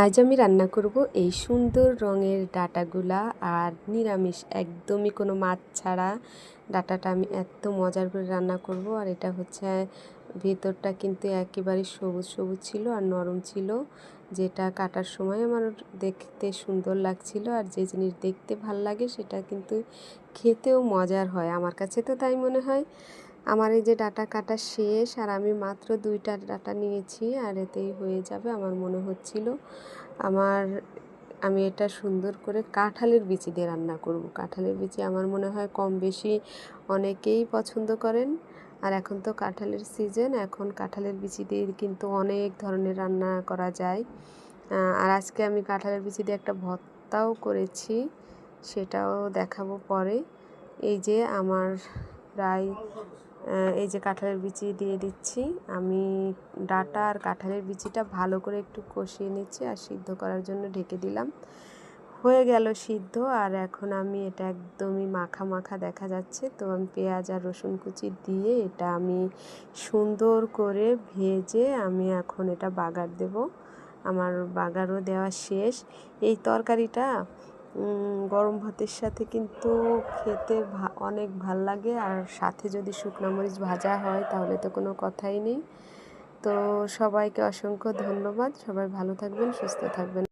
আজ আমি রান্না করব এই সুন্দর রঙের ডাটাগুলা আর নিরামিষ, একদমই কোনো মাছ ছাড়া ডাটাটা আমি এত মজার করে রান্না করব। আর এটা হচ্ছে ভেতরটা কিন্তু একেবারে সবুজ সবুজ ছিল আর নরম ছিল। যেটা কাটার সময় আমার দেখতে সুন্দর লাগছিল আর যে জিনিস দেখতে ভালো লাগে সেটা কিন্তু খেতেও মজার হয়। আমার কাছে তো তাই মনে হয়। আমার এই যে ডাটা কাটা শেষ আর আমি মাত্র দুইটা ডাটা নিয়েছি আর এতেই হয়ে যাবে আমার মনে হচ্ছিল। আমার, আমি এটা সুন্দর করে কাঁঠালের বিচি দিয়ে রান্না করব। কাঁঠালের বিচি আমার মনে হয় কম বেশি অনেকেই পছন্দ করেন। আর এখন তো কাঁঠালের সিজন এখন কাঁঠালের বিচি দিয়ে কিন্তু অনেক ধরনের রান্না করা যায়। আর আজকে আমি কাঁঠালের বিচি দিয়ে একটা ভর্তাও করেছি, সেটাও দেখাবো পরে। এই যে আমার প্রায় এই যে কাঁঠালের বিচি দিয়ে দিচ্ছি। আমি ডাটা আর কাঁঠালের বিচিটা ভালো করে একটু কষিয়ে নিচ্ছি আর সিদ্ধ করার জন্য ঢেকে দিলাম। হয়ে গেল সিদ্ধ, আর এখন আমি এটা একদমই মাখা মাখা দেখা যাচ্ছে। তো আমি পেঁয়াজ আর রসুন কুচি দিয়ে এটা আমি সুন্দর করে ভেজে আমি এখন এটা বাগার দেব। আমার বাগারও দেওয়া শেষ। এই তরকারিটা গরম ভাতের সাথে কিন্তু খেতে অনেক ভালো লাগে। আর সাথে যদি শুকনো মরিচ ভাজা হয়, তাহলে তো কোনো কথাই নেই। তো সবাইকে অসংখ্য ধন্যবাদ। সবাই ভালো থাকবেন, সুস্থ থাকবেন।